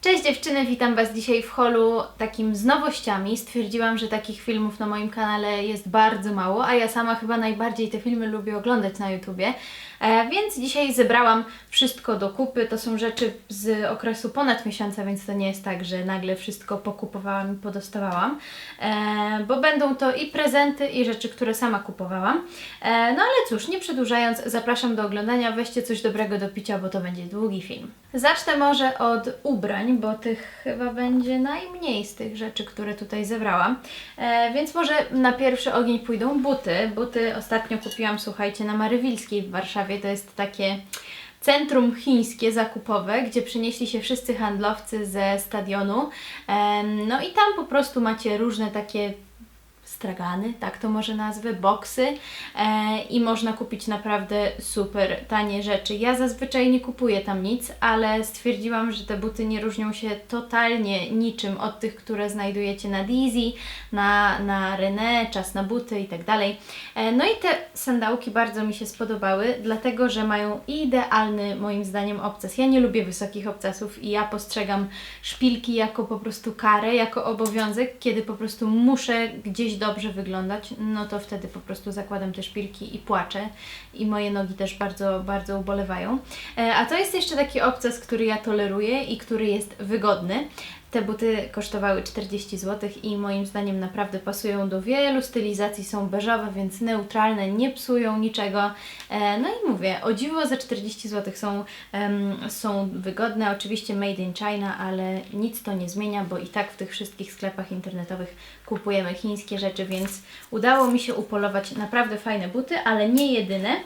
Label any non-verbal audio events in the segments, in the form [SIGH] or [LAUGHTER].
Cześć dziewczyny, witam Was dzisiaj w holu takim z nowościami. Stwierdziłam, że takich filmów na moim kanale jest bardzo mało, a ja sama chyba najbardziej te filmy lubię oglądać na YouTubie. E, więc dzisiaj zebrałam wszystko do kupy. To są rzeczy z okresu ponad miesiąca, więc to nie jest tak, że nagle wszystko pokupowałam i podostawałam. E, bo będą to i prezenty, i rzeczy, które sama kupowałam. E, no ale cóż, nie przedłużając, zapraszam do oglądania. Weźcie coś dobrego do picia, bo to będzie długi film. Zacznę może od ubrań, bo tych chyba będzie najmniej z tych rzeczy, które tutaj zebrałam. Więc może na pierwszy ogień pójdą buty. Buty ostatnio kupiłam, słuchajcie, na Marywilskiej w Warszawie. To jest takie centrum chińskie zakupowe, gdzie przynieśli się wszyscy handlowcy ze stadionu. No i tam po prostu macie różne takie stragany, tak to może nazwę, boksy e, i można kupić naprawdę super tanie rzeczy. Ja zazwyczaj nie kupuję tam nic, ale stwierdziłam, że te buty nie różnią się totalnie niczym od tych, które znajdujecie na Dizzy, na, na René, czas na buty i tak dalej. E, no i te sandałki bardzo mi się spodobały, dlatego że mają idealny moim zdaniem obcas. Ja nie lubię wysokich obcasów i ja postrzegam szpilki jako po prostu karę, jako obowiązek, kiedy po prostu muszę gdzieś dobrze wyglądać, no to wtedy po prostu zakładam te szpilki i płaczę i moje nogi też bardzo, bardzo ubolewają. E, A to jest jeszcze taki obcas, który ja toleruję i który jest wygodny. Te buty kosztowały 40 zł i moim zdaniem naprawdę pasują do wielu. Stylizacji, są beżowe, więc neutralne, nie psują niczego. E, No i mówię, o dziwo za 40 zł są, są wygodne, oczywiście made in China, ale nic to nie zmienia, bo i tak w tych wszystkich sklepach internetowych kupujemy chińskie rzeczy, więc udało mi się upolować naprawdę fajne buty, ale nie jedyne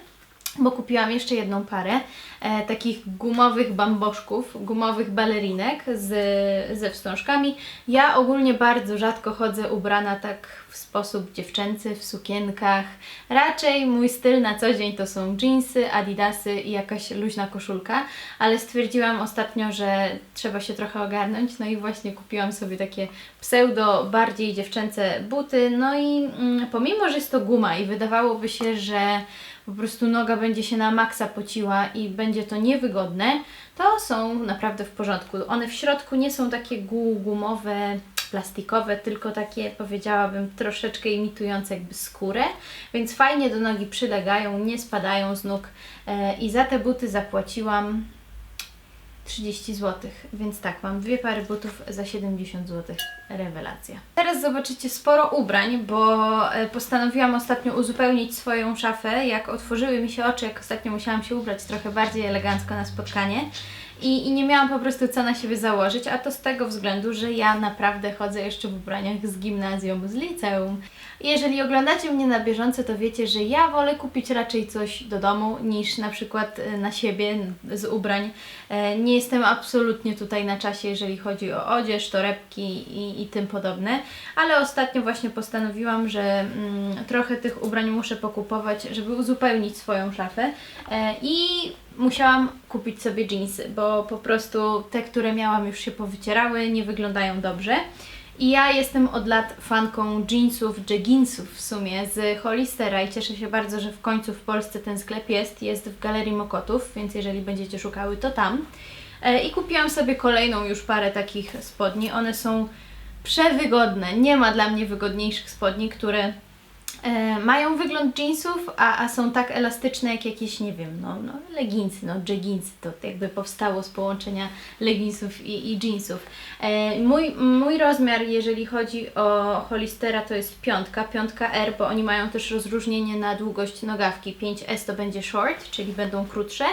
bo kupiłam jeszcze jedną parę e, takich gumowych bamboszków, gumowych balerinek z, ze wstążkami. Ja ogólnie bardzo rzadko chodzę ubrana tak w sposób dziewczęcy, w sukienkach. Raczej mój styl na co dzień to są jeansy, adidasy i jakaś luźna koszulka, ale stwierdziłam ostatnio, że trzeba się trochę ogarnąć, no i właśnie kupiłam sobie takie pseudo bardziej dziewczęce buty, no i mm, pomimo, że jest to guma i wydawałoby się, że po prostu noga będzie się na maksa pociła i będzie to niewygodne, to są naprawdę w porządku. One w środku nie są takie gu- gumowe, plastikowe, tylko takie powiedziałabym troszeczkę imitujące jakby skórę, więc fajnie do nogi przylegają, nie spadają z nóg e, i za te buty zapłaciłam 30 zł, więc tak, mam dwie pary butów za 70 zł. Rewelacja. Teraz zobaczycie sporo ubrań, bo e, postanowiłam ostatnio uzupełnić swoją szafę. Jak otworzyły mi się oczy, jak ostatnio musiałam się ubrać trochę bardziej elegancko na spotkanie. I, I nie miałam po prostu co na siebie założyć, a to z tego względu, że ja naprawdę chodzę jeszcze w ubraniach z gimnazjum, z liceum. Jeżeli oglądacie mnie na bieżąco, to wiecie, że ja wolę kupić raczej coś do domu niż na przykład e, na siebie z ubrań. E, Nie jestem absolutnie tutaj na czasie, jeżeli chodzi o odzież, torebki i, i tym podobne, ale ostatnio właśnie postanowiłam, że mm, trochę tych ubrań muszę pokupować, żeby uzupełnić swoją szafę e, i musiałam kupić sobie jeansy, bo po prostu te, które miałam już się powycierały, nie wyglądają dobrze. I ja jestem od lat fanką jeansów, jegginsów w sumie z Hollistera i cieszę się bardzo, że w końcu w Polsce ten sklep jest. Jest w Galerii Mokotów, więc jeżeli będziecie szukały, to tam. E, I kupiłam sobie kolejną już parę takich spodni. One są przewygodne. Nie ma dla mnie wygodniejszych spodni, które e, mają wygląd jeansów, a, a są tak elastyczne jak jakieś, nie wiem, no, no leginsy, no jegginsy. To jakby powstało z połączenia leginsów i, i jeansów. E, mój, mój rozmiar, jeżeli chodzi o Hollistera, to jest piątka, piątka R, bo oni mają też rozróżnienie na długość nogawki. 5S to będzie short, czyli będą krótsze.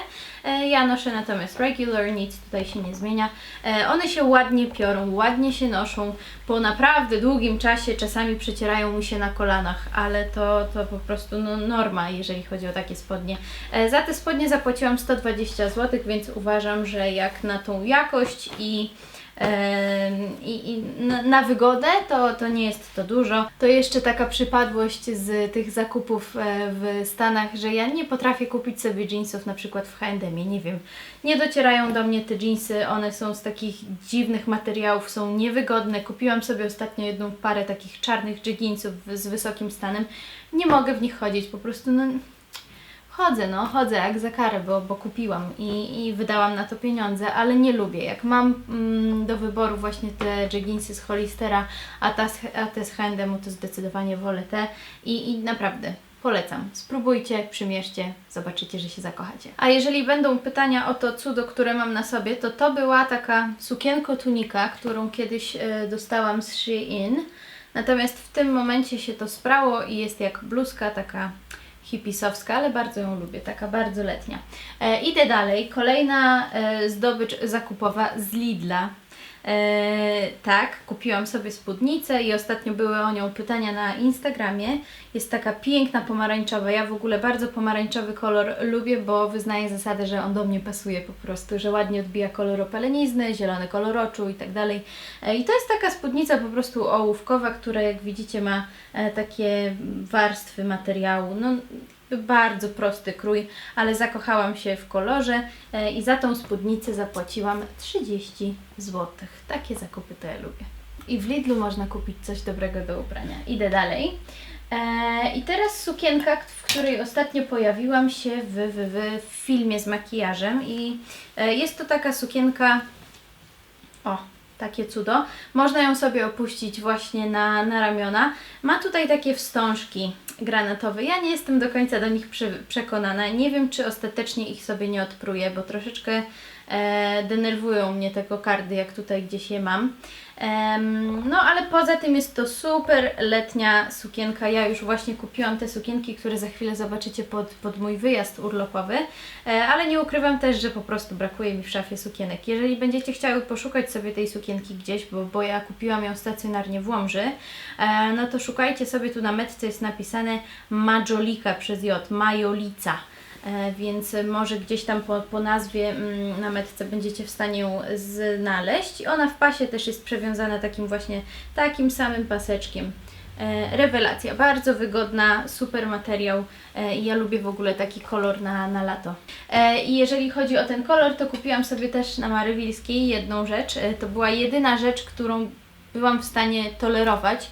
E, ja noszę natomiast regular, nic tutaj się nie zmienia. E, one się ładnie piorą, ładnie się noszą. Po naprawdę długim czasie czasami przecierają mi się na kolanach, ale to, to po prostu no, norma, jeżeli chodzi o takie spodnie. E, za te spodnie zapłaciłam 120 zł, więc uważam, że jak na tą jakość i i, i na, wygodę to, to nie jest to dużo. To jeszcze taka przypadłość z tych zakupów e, w Stanach, że ja nie potrafię kupić sobie jeansów na przykład w H&M, nie wiem. Nie docierają do mnie te jeansy, one są z takich dziwnych materiałów, są niewygodne. Kupiłam sobie ostatnio jedną parę takich czarnych jeansów z wysokim stanem. Nie mogę w nich chodzić, po prostu no chodzę, no chodzę jak za karę, bo, bo kupiłam i, i wydałam na to pieniądze, ale nie lubię. Jak mam mm, do wyboru właśnie te jeggingsy z Hollistera, a, ta, a te z H&M, to zdecydowanie wolę te i, i naprawdę Polecam. Spróbujcie, przymierzcie, zobaczycie, że się zakochacie. A jeżeli będą pytania o to cudo, które mam na sobie, to to była taka sukienko tunika, którą kiedyś e, dostałam z Shein. Natomiast w tym momencie się to sprało i jest jak bluzka taka hipisowska, ale bardzo ją lubię, taka bardzo letnia. E, idę dalej. Kolejna e, zdobycz zakupowa z Lidla. E, tak, kupiłam sobie spódnicę i ostatnio były o nią pytania na Instagramie. Jest taka piękna pomarańczowa. Ja w ogóle bardzo pomarańczowy kolor lubię, bo wyznaję zasadę, że on do mnie pasuje po prostu, że ładnie odbija kolor opalenizny, zielony kolor oczu i tak dalej. E, I to jest taka spódnica po prostu ołówkowa, która jak widzicie ma e, takie warstwy materiału. No, bardzo prosty krój, ale zakochałam się w kolorze e, i za tą spódnicę zapłaciłam 30 zł. Takie zakupy to ja lubię. I w Lidlu można kupić coś dobrego do ubrania. Idę dalej. E, I teraz sukienka, w której ostatnio pojawiłam się w, w, w filmie z makijażem i e, jest to taka sukienka o, takie cudo. Można ją sobie opuścić właśnie na, na ramiona. Ma tutaj takie wstążki granatowe. Ja nie jestem do końca do nich przekonana. Nie wiem, czy ostatecznie ich sobie nie odpruję, bo troszeczkę e, denerwują mnie te kokardy, jak tutaj gdzieś je mam. Em, no, ale poza tym jest to super letnia sukienka. Ja już właśnie kupiłam te sukienki, które za chwilę zobaczycie pod, pod mój wyjazd urlopowy, e, ale nie ukrywam też, że po prostu brakuje mi w szafie sukienek. Jeżeli będziecie chciały poszukać sobie tej sukienki gdzieś, bo, bo ja kupiłam ją stacjonarnie w Łomży, e, no to szukajcie sobie tu na metce jest napisane Majolika przez J, Majolica. E, więc może gdzieś tam po, po nazwie mm, na metce będziecie w stanie ją znaleźć. Ona w pasie też jest przewiązana takim właśnie takim samym paseczkiem. E, Rewelacja, bardzo wygodna, super materiał e, ja lubię w ogóle taki kolor na, na lato. I jeżeli chodzi o ten kolor, to kupiłam sobie też na Marywilskiej jedną rzecz. To była jedyna rzecz, którą byłam w stanie tolerować,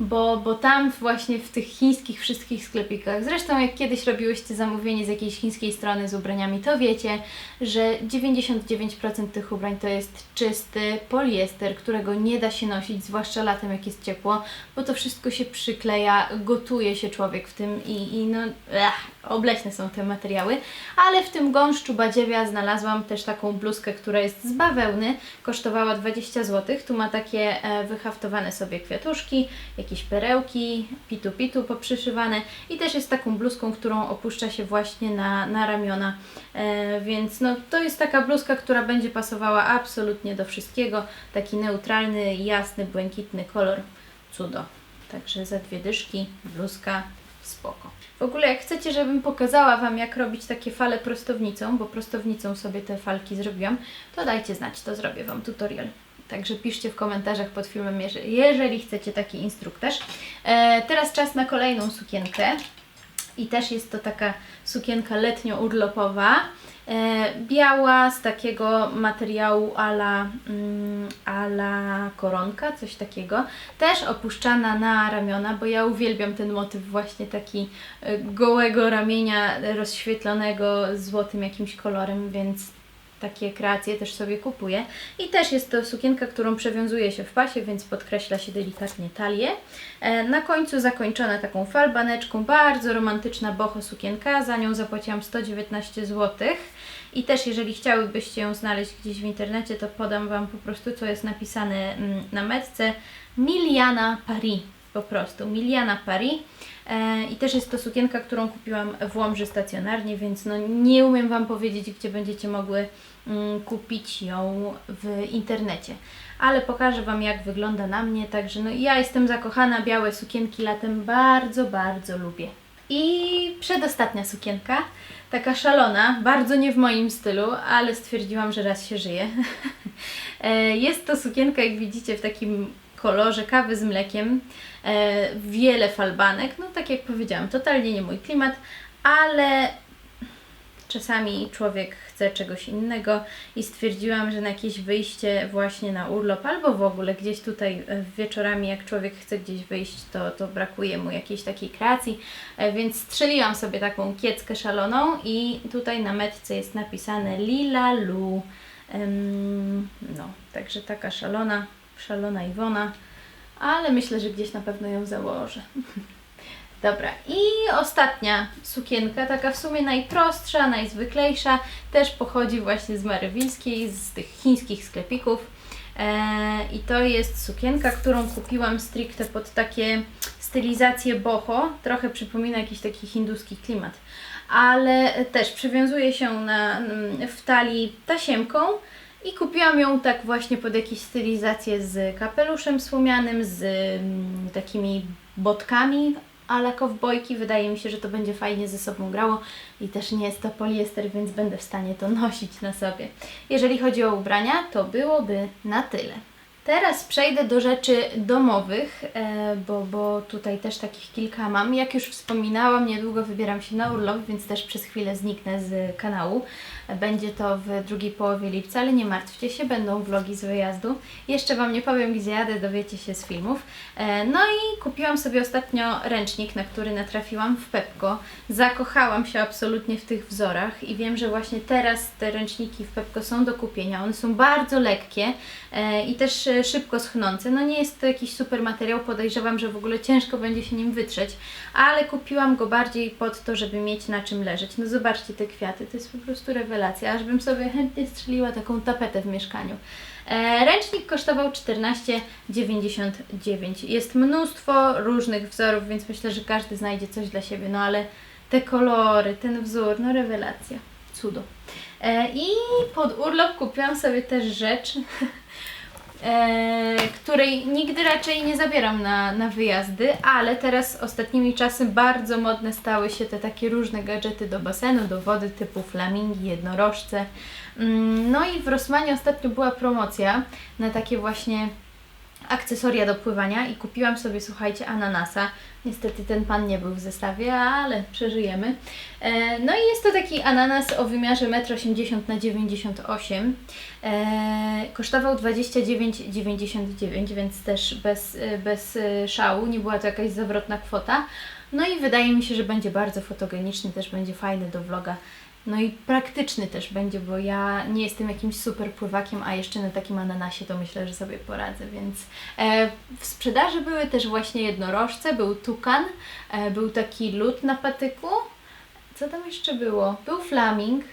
bo, bo tam właśnie w tych chińskich wszystkich sklepikach, zresztą jak kiedyś robiłyście zamówienie z jakiejś chińskiej strony z ubraniami, to wiecie, że 99% tych ubrań to jest czysty poliester, którego nie da się nosić, zwłaszcza latem jak jest ciepło, bo to wszystko się przykleja, gotuje się człowiek w tym i, i no ech, obleśne są te materiały, ale w tym gąszczu badziewia znalazłam też taką bluzkę, która jest z bawełny, kosztowała 20 zł, tu ma takie e, wyhaftowane sobie kwiatuszki, perełki, pitu pitu poprzyszywane i też jest taką bluzką, którą opuszcza się właśnie na, na ramiona, e, więc no to jest taka bluzka, która będzie pasowała absolutnie do wszystkiego, taki neutralny, jasny, błękitny kolor, cudo. Także za dwie dyszki, bluzka, spoko. W ogóle jak chcecie, żebym pokazała Wam, jak robić takie fale prostownicą, bo prostownicą sobie te falki zrobiłam, to dajcie znać, to zrobię Wam tutorial. Także piszcie w komentarzach pod filmem, jeżeli, chcecie taki instruktaż. E, teraz czas na kolejną sukienkę. I też jest to taka sukienka letnio-urlopowa. E, biała z takiego materiału ala, mm, ala koronka, coś takiego. Też opuszczana na ramiona, bo ja uwielbiam ten motyw właśnie taki e, gołego ramienia rozświetlonego złotym jakimś kolorem, więc takie kreacje też sobie kupuję. I też jest to sukienka, którą przewiązuje się w pasie, więc podkreśla się delikatnie talię. E, Na końcu zakończona taką falbaneczką, bardzo romantyczna boho sukienka, za nią zapłaciłam 119 zł. I też jeżeli chciałybyście ją znaleźć gdzieś w internecie, to podam Wam po prostu, co jest napisane mm, na metce. Miliana Paris, po prostu, Miliana Paris. E, I też jest to sukienka, którą kupiłam w Łomży stacjonarnie, więc no nie umiem Wam powiedzieć, gdzie będziecie mogły mm, kupić ją w internecie. Ale pokażę Wam, jak wygląda na mnie. Także no ja jestem zakochana, białe sukienki latem bardzo, bardzo lubię. I przedostatnia sukienka, taka szalona, bardzo nie w moim stylu, ale stwierdziłam, że raz się żyje. [LAUGHS] E, Jest to sukienka, jak widzicie, w takim kolorze kawy z mlekiem, e, wiele falbanek, no tak jak powiedziałam, totalnie nie mój klimat, ale czasami człowiek chcę czegoś innego i stwierdziłam, że na jakieś wyjście właśnie na urlop albo w ogóle gdzieś tutaj e, wieczorami, jak człowiek chce gdzieś wyjść, to, to brakuje mu jakiejś takiej kreacji, E, więc strzeliłam sobie taką kieckę szaloną i tutaj na metce jest napisane Lila Lu. No, także taka szalona, szalona Iwona, ale myślę, że gdzieś na pewno ją założę. [LAUGHS] Dobra, i ostatnia sukienka, taka w sumie najprostsza, najzwyklejsza, też pochodzi właśnie z Marywilskiej, z tych chińskich sklepików. E, I to jest sukienka, którą kupiłam stricte pod takie stylizacje boho, trochę przypomina jakiś taki hinduski klimat, ale też przywiązuje się na, mm, w talii tasiemką i kupiłam ją tak właśnie pod jakieś stylizacje z kapeluszem słomianym, z mm, takimi botkami ale kowbojki. Wydaje mi się, że to będzie fajnie ze sobą grało i też nie jest to poliester, więc będę w stanie to [LAUGHS] nosić na sobie. Jeżeli chodzi o ubrania, to byłoby na tyle. Teraz przejdę do rzeczy domowych, e, bo, bo tutaj też takich kilka mam. Jak już wspominałam, niedługo wybieram się na urlop, więc też przez chwilę zniknę z kanału. Będzie to w drugiej połowie lipca, ale nie martwcie się, będą vlogi z wyjazdu. Jeszcze Wam nie powiem, gdzie jadę, dowiecie się z filmów. E, No i kupiłam sobie ostatnio ręcznik, na który natrafiłam w Pepko. Zakochałam się absolutnie w tych wzorach i wiem, że właśnie teraz te ręczniki w Pepko są do kupienia. One są bardzo lekkie e, i też szybko schnące. No nie jest to jakiś super materiał, podejrzewam, że w ogóle ciężko będzie się nim wytrzeć, ale kupiłam go bardziej pod to, żeby mieć na czym leżeć. No zobaczcie te kwiaty, to jest po prostu rewelacja, aż bym sobie chętnie strzeliła taką tapetę w mieszkaniu. E, Ręcznik kosztował 14,99. Jest mnóstwo różnych wzorów, więc myślę, że każdy znajdzie coś dla siebie. No ale te kolory, ten wzór, no rewelacja, cudo. E, I pod urlop kupiłam sobie też rzecz, [LAUGHS] e, której nigdy raczej nie zabieram na, na wyjazdy, ale teraz ostatnimi czasy bardzo modne stały się te takie różne gadżety do basenu, do wody typu flamingi, jednorożce. Mm, No i w Rossmanie ostatnio była promocja na takie właśnie akcesoria do pływania i kupiłam sobie, słuchajcie, ananasa. Niestety ten pan nie był w zestawie, ale przeżyjemy. E, No i jest to taki ananas o wymiarze 1,80 m na 98 e, Kosztował 29,99, więc też bez, e, bez e, szału, nie była to jakaś zawrotna kwota. No i wydaje mi się, że będzie bardzo fotogeniczny, też będzie fajny do vloga. No i praktyczny też będzie, bo ja nie jestem jakimś super pływakiem, a jeszcze na takim ananasie to myślę, że sobie poradzę, więc e, w sprzedaży były też właśnie jednorożce, był tukan, e, był taki lód na patyku. Co tam jeszcze było? Był flaming.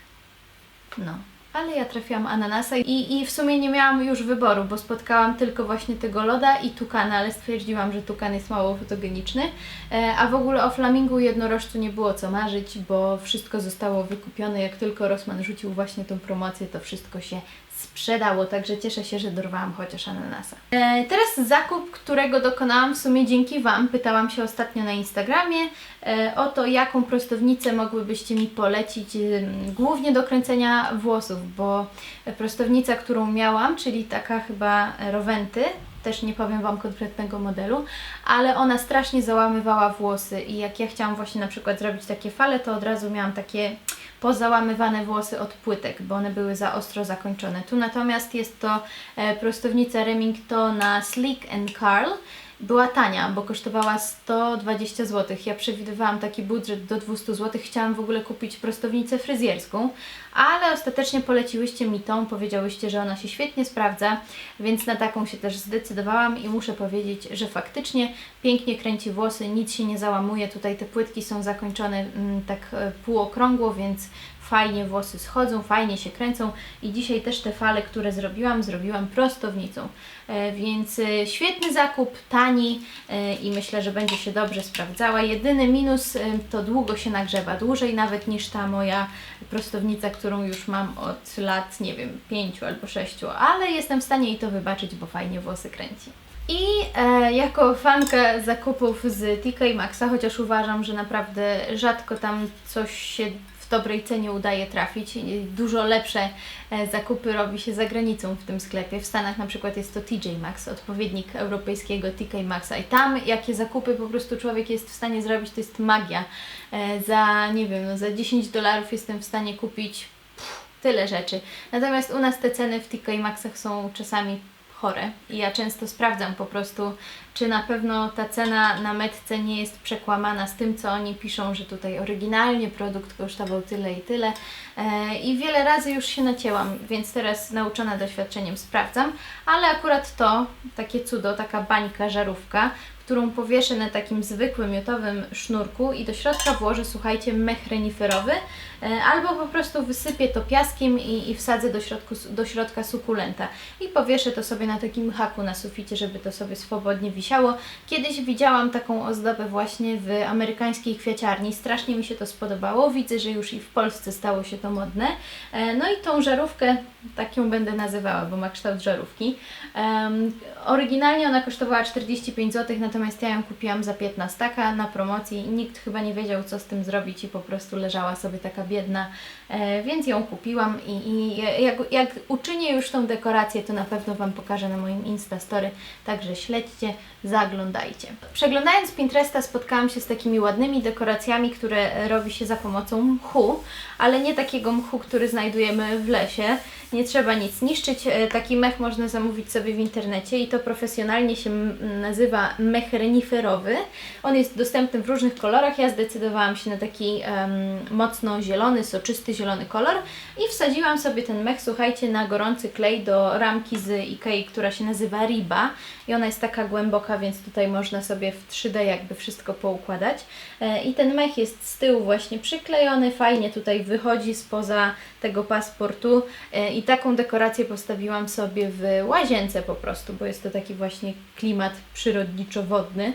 No, ale ja trafiłam ananasa i, i w sumie nie miałam już wyboru, bo spotkałam tylko właśnie tego loda i tukana, ale stwierdziłam, że tukan jest mało fotogeniczny. E, a w ogóle o flamingu jednorożcu nie było co marzyć, bo wszystko zostało wykupione. Jak tylko Rossmann rzucił właśnie tą promocję, to wszystko się sprzedało, także cieszę się, że dorwałam chociaż ananasa. E, teraz zakup, którego dokonałam w sumie dzięki Wam. Pytałam się ostatnio na Instagramie e, o to, jaką prostownicę mogłybyście mi polecić, em, głównie do kręcenia włosów, bo prostownica, którą miałam, czyli taka chyba Rowenty, też nie powiem Wam konkretnego modelu, ale ona strasznie załamywała włosy i jak ja chciałam właśnie na przykład zrobić takie fale, to od razu miałam takie pozałamywane włosy od płytek, bo one były za ostro zakończone. Tu natomiast jest to e, prostownica Remingtona Sleek and Curl. Była tania, bo kosztowała 120 zł. Ja przewidywałam taki budżet do 200 zł. Chciałam w ogóle kupić prostownicę fryzjerską, ale ostatecznie poleciłyście mi tą, powiedziałyście, że ona się świetnie sprawdza, więc na taką się też zdecydowałam i muszę powiedzieć, że faktycznie pięknie kręci włosy, nic się nie załamuje. Tutaj te płytki są zakończone mm, tak e, półokrągło, więc fajnie włosy schodzą, fajnie się kręcą i dzisiaj też te fale, które zrobiłam, zrobiłam prostownicą. E, Więc e, świetny zakup, tani e, i myślę, że będzie się dobrze sprawdzała. Jedyny minus to długo się nagrzewa, dłużej nawet niż ta moja prostownica, którą już mam od lat, nie wiem, pięciu albo sześciu, ale jestem w stanie jej to wybaczyć, bo fajnie włosy kręci. I e, jako fanka zakupów z TK Maxa, chociaż uważam, że naprawdę rzadko tam coś się dobrej cenie udaje trafić. Dużo lepsze e, zakupy robi się za granicą w tym sklepie. W Stanach na przykład jest to TJ Maxx, odpowiednik europejskiego TK Maxa. I tam jakie zakupy po prostu człowiek jest w stanie zrobić, to jest magia. E, za, nie wiem, no, za 10 dolarów jestem w stanie kupić tyle rzeczy. Natomiast u nas te ceny w TK Maxach są czasami chore i ja często sprawdzam po prostu, czy na pewno ta cena na metce nie jest przekłamana z tym, co oni piszą, że tutaj oryginalnie produkt kosztował tyle i tyle. E, I wiele razy już się nacięłam, więc teraz nauczona doświadczeniem sprawdzam, ale akurat to, takie cudo, taka bańka, żarówka, którą powieszę na takim zwykłym miotowym sznurku i do środka włożę, słuchajcie, mech reniferowy, albo po prostu wysypię to piaskiem i, i wsadzę do, środku, do środka sukulenta i powieszę to sobie na takim haku na suficie, żeby to sobie swobodnie wisiało. Kiedyś widziałam taką ozdobę właśnie w amerykańskiej kwiaciarni, strasznie mi się to spodobało, widzę, że już i w Polsce stało się to modne. E, No i tą żarówkę, tak ją będę nazywała, bo ma kształt żarówki. Em, oryginalnie ona kosztowała 45 zł, natomiast ja ją kupiłam za 15 taka na promocji i nikt chyba nie wiedział, co z tym zrobić i po prostu leżała sobie taka biedna, e, więc ją kupiłam i, i jak, jak uczynię już tą dekorację, to na pewno Wam pokażę na moim Instastory, także śledźcie, zaglądajcie. Przeglądając Pinteresta spotkałam się z takimi ładnymi dekoracjami, które robi się za pomocą mchu, ale nie takiego mchu, który znajdujemy w lesie. Nie trzeba nic niszczyć. E, Taki mech można zamówić sobie w internecie i to profesjonalnie się nazywa mech reniferowy. On jest dostępny w różnych kolorach. Ja zdecydowałam się na taki em, mocno zielony, soczysty zielony kolor i wsadziłam sobie ten mech, słuchajcie, na gorący klej do ramki z Ikei, która się nazywa Riba i ona jest taka głęboka, więc tutaj można sobie w 3D jakby wszystko poukładać. E, I ten mech jest z tyłu właśnie przyklejony, fajnie tutaj wychodzi spoza tego pasportu E, i taką dekorację postawiłam sobie w łazience po prostu, bo jest to taki właśnie klimat przyrodniczo-wodny.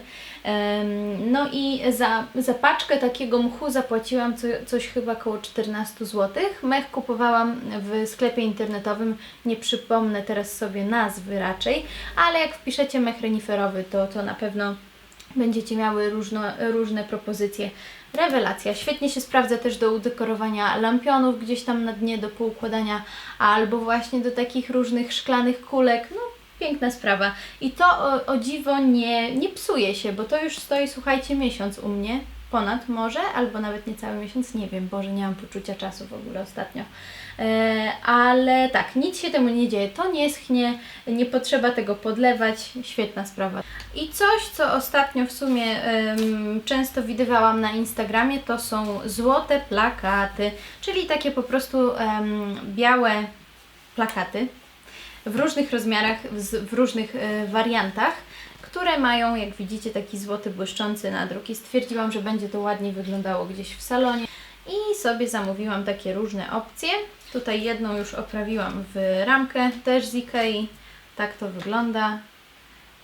No i za, za paczkę takiego mchu zapłaciłam co, coś chyba około 14 zł. Mech kupowałam w sklepie internetowym, nie przypomnę teraz sobie nazwy raczej, ale jak wpiszecie mech reniferowy, to, to na pewno będziecie miały różno, różne propozycje. Rewelacja. Świetnie się sprawdza też do udekorowania lampionów gdzieś tam na dnie do poukładania, albo właśnie do takich różnych szklanych kulek. No, piękna sprawa. I to o, o dziwo nie, nie psuje się, bo to już stoi, słuchajcie, miesiąc u mnie. Ponad może, albo nawet niecały miesiąc, nie wiem, Boże, nie mam poczucia czasu w ogóle ostatnio. E, ale tak, nic się temu nie dzieje, to nie schnie, nie potrzeba tego podlewać, świetna sprawa. I coś, co ostatnio w sumie często widywałam na Instagramie, to są złote plakaty, czyli takie po prostu białe plakaty w różnych rozmiarach, w różnych e, wariantach, które mają, jak widzicie, taki złoty błyszczący nadruk i stwierdziłam, że będzie to ładnie wyglądało gdzieś w salonie i sobie zamówiłam takie różne opcje. Tutaj jedną już oprawiłam w ramkę, też z Ikei. Tak to wygląda.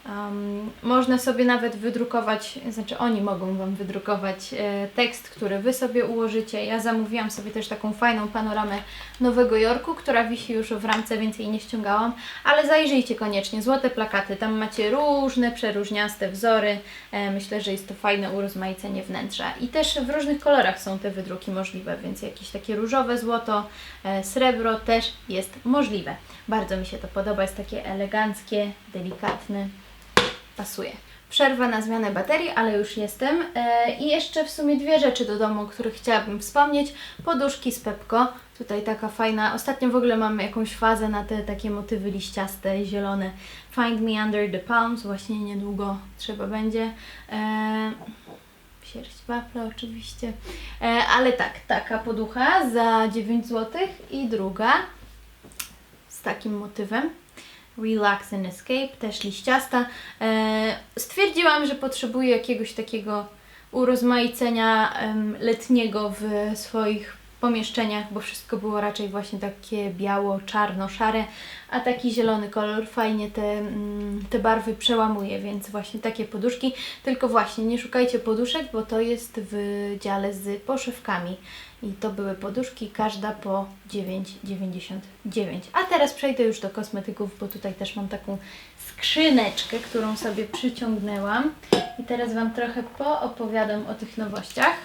Um, można sobie nawet wydrukować, znaczy oni mogą Wam wydrukować e, tekst, który Wy sobie ułożycie. Ja zamówiłam sobie też taką fajną panoramę Nowego Jorku, która wisi już w ramce, więc jej nie ściągałam, ale zajrzyjcie koniecznie, złote plakaty, tam macie różne, przeróżniaste wzory. E, myślę, że jest to fajne urozmaicenie wnętrza. I też w różnych kolorach są te wydruki możliwe, więc jakieś takie różowe złoto, e, srebro też jest możliwe. Bardzo mi się to podoba, jest takie eleganckie, delikatne pasuje. Przerwa na zmianę baterii, ale już jestem. E, I jeszcze w sumie dwie rzeczy do domu, o których chciałabym wspomnieć. Poduszki z Pepko. Tutaj taka fajna. Ostatnio w ogóle mamy jakąś fazę na te takie motywy liściaste, zielone. Find me under the palms. Właśnie niedługo trzeba będzie. E, Sierść wafla oczywiście. E, ale tak, taka poducha za 9 zł i druga z takim motywem. Relax and Escape, też liściasta. E, stwierdziłam, że potrzebuję jakiegoś takiego urozmaicenia letniego w swoich pomieszczeniach, bo wszystko było raczej właśnie takie biało, czarno, szare, a taki zielony kolor fajnie te, mm, te barwy przełamuje, więc właśnie takie poduszki. Tylko właśnie nie szukajcie poduszek, bo to jest w dziale z poszewkami. I to były poduszki, każda po 9,99. A teraz przejdę już do kosmetyków, bo tutaj też mam taką skrzyneczkę, którą sobie przyciągnęłam. I teraz Wam trochę poopowiadam o tych nowościach.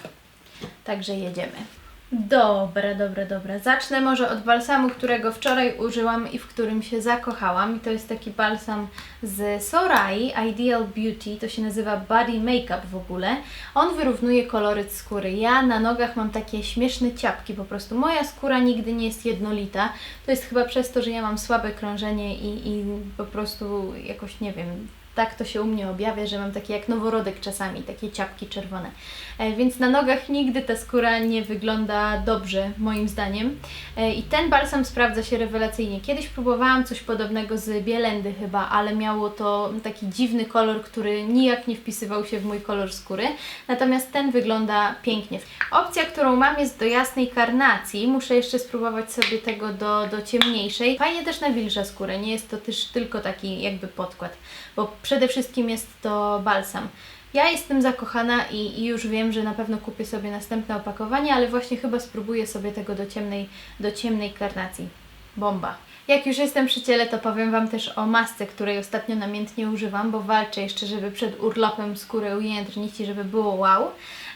Także jedziemy. Dobra, dobra, dobra. Zacznę może od balsamu, którego wczoraj użyłam i w którym się zakochałam. I to jest taki balsam z Sorai Ideal Beauty. To się nazywa Body Makeup w ogóle. On wyrównuje koloryt skóry. Ja na nogach mam takie śmieszne ciapki po prostu. Moja skóra nigdy nie jest jednolita. To jest chyba przez to, że ja mam słabe krążenie i, i po prostu jakoś nie wiem, tak to się u mnie objawia, że mam takie jak noworodek czasami, takie ciapki czerwone. E, więc na nogach nigdy ta skóra nie wygląda dobrze, moim zdaniem. E, I ten balsam sprawdza się rewelacyjnie. Kiedyś próbowałam coś podobnego z Bielendy chyba, ale miało to taki dziwny kolor, który nijak nie wpisywał się w mój kolor skóry. Natomiast ten wygląda pięknie. Opcja, którą mam jest do jasnej karnacji. Muszę jeszcze spróbować sobie tego do, do ciemniejszej. Fajnie też nawilża skórę, nie jest to też tylko taki jakby podkład, bo przede wszystkim jest to balsam. Ja jestem zakochana i, i już wiem, że na pewno kupię sobie następne opakowanie, ale właśnie chyba spróbuję sobie tego do ciemnej, do ciemnej karnacji. Bomba. Jak już jestem przy ciele, to powiem Wam też o masce, której ostatnio namiętnie używam, bo walczę jeszcze, żeby przed urlopem skórę ujędrnić i żeby było wow.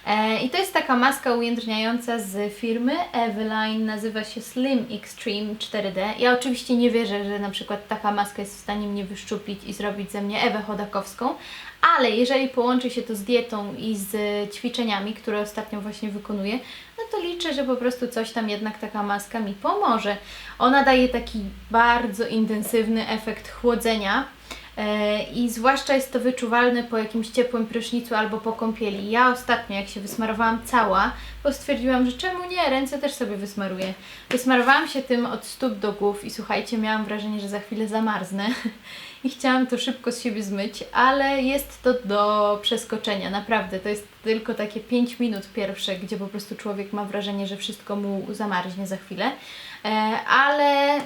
E, I to jest taka maska ujędrniająca z firmy Eveline, nazywa się Slim Extreme 4D. Ja oczywiście nie wierzę, że na przykład taka maska jest w stanie mnie wyszczuplić i zrobić ze mnie Ewę Chodakowską, ale jeżeli połączy się to z dietą i z ćwiczeniami, które ostatnio właśnie wykonuję, no to liczę, że po prostu coś tam jednak taka maska mi pomoże. Ona daje taki bardzo intensywny efekt chłodzenia. E, I zwłaszcza jest to wyczuwalne po jakimś ciepłym prysznicu albo po kąpieli. Ja ostatnio, jak się wysmarowałam cała, bo stwierdziłam, że czemu nie, ręce też sobie wysmaruję. Wysmarowałam się tym od stóp do głów i słuchajcie, miałam wrażenie, że za chwilę zamarznę [LAUGHS] i chciałam to szybko z siebie zmyć, ale jest to do przeskoczenia, naprawdę. To jest tylko takie 5 minut pierwsze, gdzie po prostu człowiek ma wrażenie, że wszystko mu zamarznie za chwilę, e, ale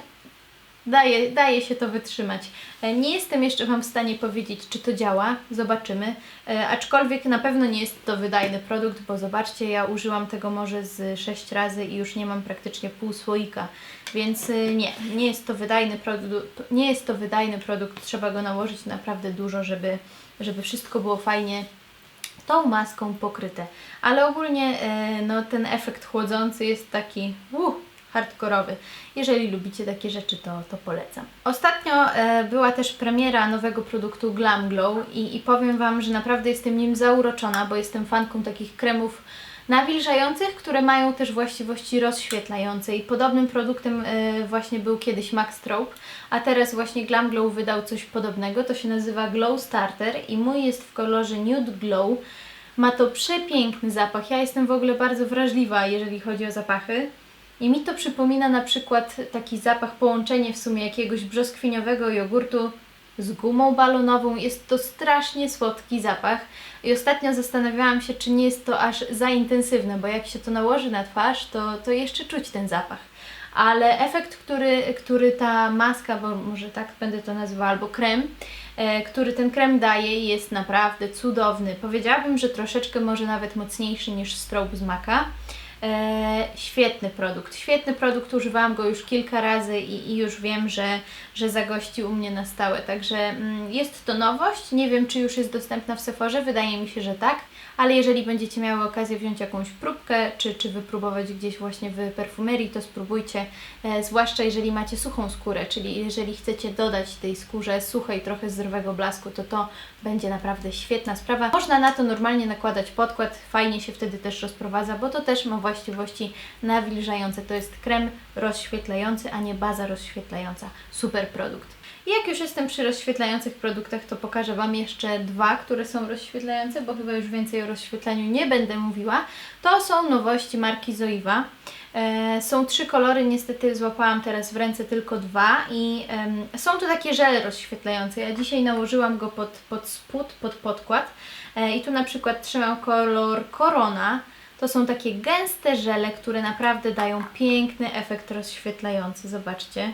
daje, daje się to wytrzymać. E, Nie jestem jeszcze Wam w stanie powiedzieć, czy to działa, zobaczymy. E, aczkolwiek na pewno nie jest to wydajny produkt, bo zobaczcie, ja użyłam tego może z 6 razy i już nie mam praktycznie pół słoika. Więc y, nie, nie jest to wydajny produkt, nie jest to wydajny produkt, trzeba go nałożyć naprawdę dużo, żeby, żeby wszystko było fajnie tą maską pokryte. Ale ogólnie e, no, ten efekt chłodzący jest taki uh, hardkorowy. Jeżeli lubicie takie rzeczy, to, to polecam. Ostatnio e, była też premiera nowego produktu Glam Glow i, i powiem Wam, że naprawdę jestem nim zauroczona, bo jestem fanką takich kremów nawilżających, które mają też właściwości rozświetlające i podobnym produktem e, właśnie był kiedyś Max Strobe, a teraz właśnie Glam Glow wydał coś podobnego, to się nazywa Glow Starter i mój jest w kolorze Nude Glow. Ma to przepiękny zapach. Ja jestem w ogóle bardzo wrażliwa, jeżeli chodzi o zapachy. I mi to przypomina na przykład taki zapach, połączenie w sumie jakiegoś brzoskwiniowego jogurtu z gumą balonową. Jest to strasznie słodki zapach. I ostatnio zastanawiałam się, czy nie jest to aż za intensywne, bo jak się to nałoży na twarz, to, to jeszcze czuć ten zapach. Ale efekt, który, który ta maska, bo może tak będę to nazywała, albo krem, e, który ten krem daje, jest naprawdę cudowny. Powiedziałabym, że troszeczkę może nawet mocniejszy niż strobe z Maka. E, świetny produkt, świetny produkt, używałam go już kilka razy i, i już wiem, że, że zagości u mnie na stałe, także mm, jest to nowość, nie wiem czy już jest dostępna w Sephorze, wydaje mi się, że tak, ale jeżeli będziecie miały okazję wziąć jakąś próbkę, czy, czy wypróbować gdzieś właśnie w perfumerii, to spróbujcie, e, zwłaszcza jeżeli macie suchą skórę, czyli jeżeli chcecie dodać tej skórze suchej, trochę zdrowego blasku, to to będzie naprawdę świetna sprawa. Można na to normalnie nakładać podkład, fajnie się wtedy też rozprowadza, bo to też ma właściwości nawilżające. To jest krem rozświetlający, a nie baza rozświetlająca. Super produkt. Jak już jestem przy rozświetlających produktach, to pokażę Wam jeszcze dwa, które są rozświetlające, bo chyba już więcej o rozświetlaniu nie będę mówiła. To są nowości marki Zoiva. E, są trzy kolory, niestety złapałam teraz w ręce tylko dwa i em, są to takie żele rozświetlające. Ja dzisiaj nałożyłam go pod, pod spód, pod podkład e, i tu na przykład trzymam kolor Corona. To są takie gęste żele, które naprawdę dają piękny efekt rozświetlający. Zobaczcie.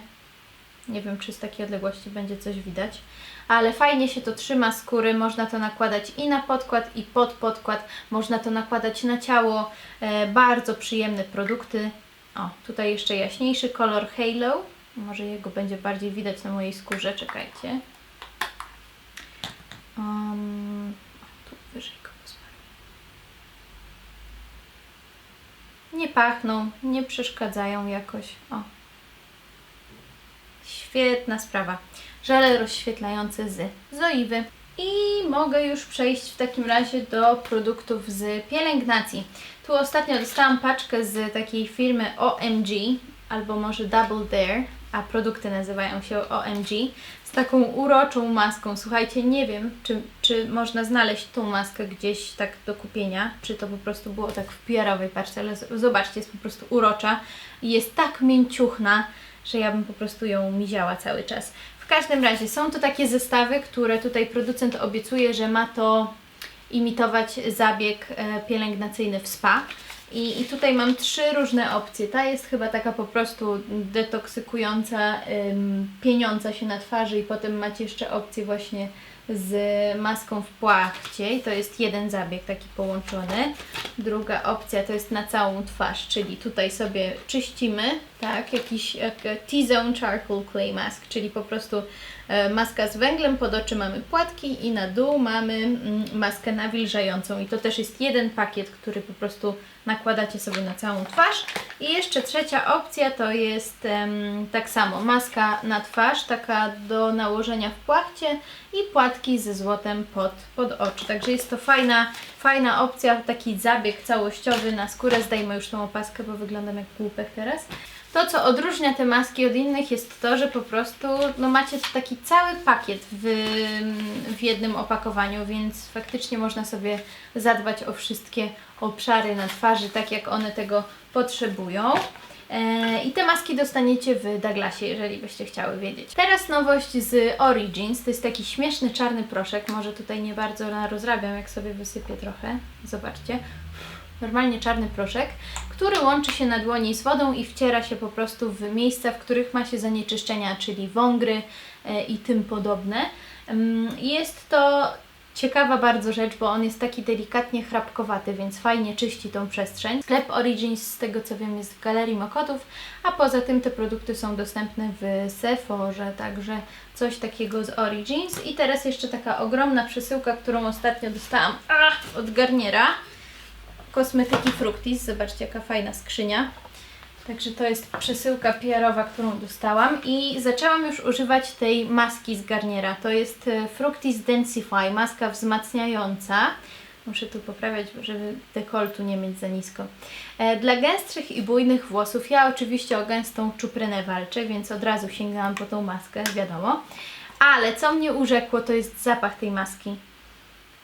Nie wiem, czy z takiej odległości będzie coś widać, ale fajnie się to trzyma skóry. Można to nakładać i na podkład, i pod podkład. Można to nakładać na ciało. E, bardzo przyjemne produkty. O, tutaj jeszcze jaśniejszy kolor Halo. Może jego będzie bardziej widać na mojej skórze. Czekajcie. Um, tu wyżej go. Nie pachną, nie przeszkadzają jakoś. O. Świetna sprawa. Żele rozświetlające z Zoiwy. I mogę już przejść w takim razie do produktów z pielęgnacji. Tu ostatnio dostałam paczkę z takiej firmy OMG, albo może Double Dare, a produkty nazywają się OMG, z taką uroczą maską. Słuchajcie, nie wiem, czy, czy można znaleźć tą maskę gdzieś tak do kupienia, czy to po prostu było tak w PR-owej paczce, ale zobaczcie, jest po prostu urocza i jest tak mięciuchna, że ja bym po prostu ją miziała cały czas. W każdym razie są to takie zestawy, które tutaj producent obiecuje, że ma to imitować zabieg e, pielęgnacyjny w spa. I, I tutaj mam trzy różne opcje. Ta jest chyba taka po prostu detoksykująca, ym, pieniąca się na twarzy i potem macie jeszcze opcję właśnie z maską w płachcie i to jest jeden zabieg taki połączony. Druga opcja to jest na całą twarz, czyli tutaj sobie czyścimy, tak, jakiś jak T-Zone Charcoal Clay Mask, czyli po prostu e, maska z węglem, pod oczy mamy płatki i na dół mamy mm, maskę nawilżającą i to też jest jeden pakiet, który po prostu nakładacie sobie na całą twarz. I jeszcze trzecia opcja to jest tak samo maska na twarz, taka do nałożenia w płachcie i płatki ze złotem pod, pod oczy. Także jest to fajna, fajna opcja, taki zabieg całościowy na skórę. Zdejmę już tą opaskę, bo wyglądam jak głupek teraz. To, co odróżnia te maski od innych jest to, że po prostu no, macie taki cały pakiet w, w jednym opakowaniu, więc faktycznie można sobie zadbać o wszystkie obszary na twarzy, tak jak one tego potrzebują. E, I te maski dostaniecie w Douglasie, jeżeli byście chciały wiedzieć. Teraz nowość z Origins. To jest taki śmieszny czarny proszek. Może tutaj nie bardzo rozrabiam, jak sobie wysypię trochę. Zobaczcie. Normalnie czarny proszek, który łączy się na dłoni z wodą i wciera się po prostu w miejsca, w których ma się zanieczyszczenia, czyli wągry e, i tym podobne. Ym, Jest to ciekawa bardzo rzecz, bo on jest taki delikatnie chrapkowaty, więc fajnie czyści tą przestrzeń. Sklep Origins, z tego co wiem, jest w Galerii Mokotów, a poza tym te produkty są dostępne w Sephorze, także coś takiego z Origins. I teraz jeszcze taka ogromna przesyłka, którą ostatnio dostałam od Garniera. Kosmetyki Fructis, zobaczcie jaka fajna skrzynia. Także to jest przesyłka PR-owa, którą dostałam i zaczęłam już używać tej maski z Garniera. To jest e, Fructis Densify, maska wzmacniająca. Muszę tu poprawiać, żeby dekoltu nie mieć za nisko. E, Dla gęstszych i bujnych włosów, ja oczywiście o gęstą czuprynę walczę, więc od razu sięgałam po tą maskę, wiadomo. Ale co mnie urzekło, to jest zapach tej maski.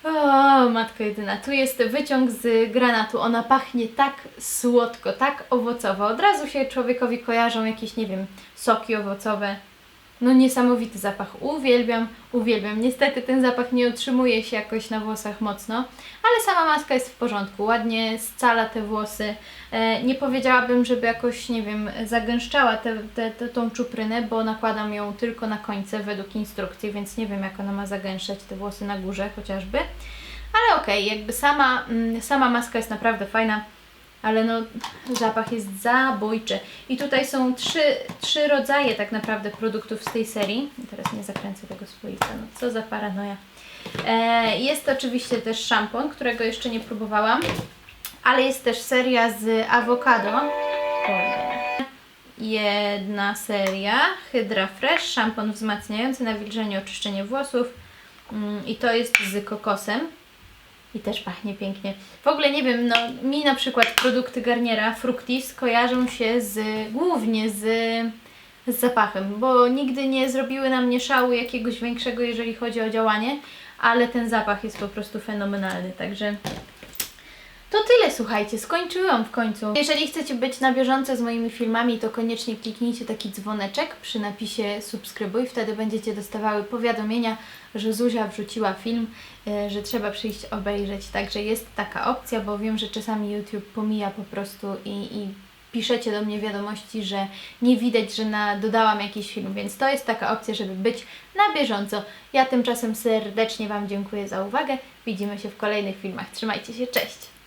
O, matko jedyna, tu jest wyciąg z granatu. Ona pachnie tak słodko, tak owocowo. Od razu się człowiekowi kojarzą jakieś, nie wiem, soki owocowe. No niesamowity zapach. Uwielbiam, uwielbiam. Niestety ten zapach nie utrzymuje się jakoś na włosach mocno, ale sama maska jest w porządku. Ładnie scala te włosy. E, nie powiedziałabym, żeby jakoś, nie wiem, zagęszczała tę te, te, tą czuprynę, bo nakładam ją tylko na końce według instrukcji, więc nie wiem jak ona ma zagęszczać te włosy na górze chociażby. Ale okej, jakby sama, mm, sama maska jest naprawdę fajna, ale no zapach jest zabójczy. I tutaj są trzy, trzy rodzaje tak naprawdę produktów z tej serii. Teraz nie zakręcę tego słoika, no co za paranoja. E, jest oczywiście też szampon, którego jeszcze nie próbowałam, ale jest też seria z awokado. Jedna seria Hydra Fresh, szampon wzmacniający, nawilżenie, oczyszczenie włosów. Mm, I to jest z kokosem. I też pachnie pięknie. W ogóle nie wiem, no mi na przykład produkty Garniera Fructis kojarzą się z głównie z, z zapachem, bo nigdy nie zrobiły na mnie szału jakiegoś większego, jeżeli chodzi o działanie, ale ten zapach jest po prostu fenomenalny, także to tyle, słuchajcie, skończyłam w końcu. Jeżeli chcecie być na bieżąco z moimi filmami, to koniecznie kliknijcie taki dzwoneczek przy napisie subskrybuj, wtedy będziecie dostawały powiadomienia, że Zuzia wrzuciła film, e, że trzeba przyjść obejrzeć. Także jest taka opcja, bo wiem, że czasami YouTube pomija po prostu i, i piszecie do mnie wiadomości, że nie widać, że na, dodałam jakiś film, więc to jest taka opcja, żeby być na bieżąco. Ja tymczasem serdecznie Wam dziękuję za uwagę. Widzimy się w kolejnych filmach. Trzymajcie się, cześć!